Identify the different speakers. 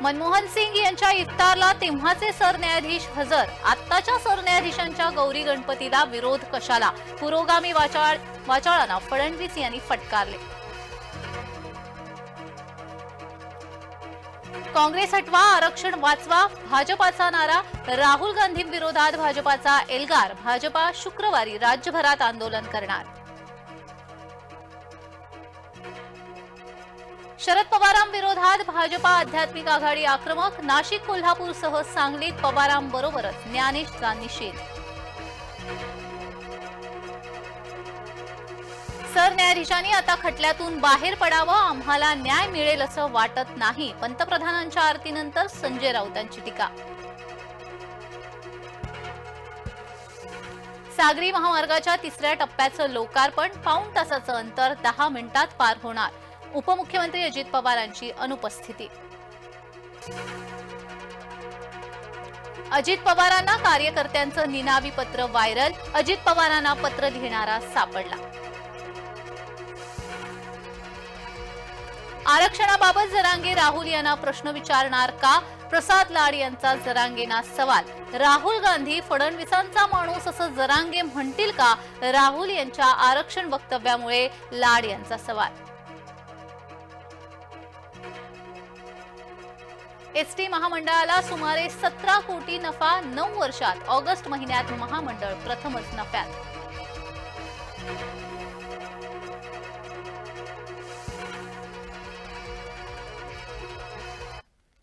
Speaker 1: मनमोहन सिंग यांच्या इफ्तारला तेव्हाचे सरन्यायाधीश हजर. आत्ताच्या सरन्यायाधीशांच्या गौरी गणपतीला विरोध कशाला? पुरोगामी वाचाळ वाचाळांना फडणवीस यांनी फटकारले. काँग्रेस हटवा आरक्षण वाचवा भाजपाचा नारा. राहुल गांधींविरोधात भाजपाचा एल्गार. भाजपा शुक्रवारी राज्यभरात आंदोलन करणार. शरद पवारांविरोधात भाजपा आध्यात्मिक आघाडी आक्रमक नाशिक कोल्हापूरसह सांगलीत पवारांबरोबरच ज्ञानेशचा निषेध. सरन्यायाधीशांनी आता खटल्यातून बाहेर पडावं आम्हाला न्याय मिळेल असं वाटत नाही पंतप्रधानांच्या आरतीनंतर संजय राऊतांची टीका. सागरी महामार्गाच्या तिसऱ्या टप्प्याचं लोकार्पण पाऊण तासाचं अंतर दहा मिनिटात पार होणार. उपमुख्यमंत्री अजित पवारांची अनुपस्थिती. अजित पवारांना कार्यकर्त्यांचं निनावी पत्र व्हायरल. अजित पवारांना पत्र लिहिणारा सापडला. आरक्षणाबाबत जरांगे राहुल यांना प्रश्न विचारणार का? प्रसाद लाड यांचा जरांगेना सवाल. राहुल गांधी फडणवीसांचा माणूस असं जरांगे म्हणतील का? राहुल यांच्या आरक्षण वक्तव्यामुळे लाड यांचा सवाल. एसटी महामंडळाला सुमारे सतरा कोटी नफा नऊ वर्षात ऑगस्ट महिन्यात महामंडळ प्रथमच नफ्यात.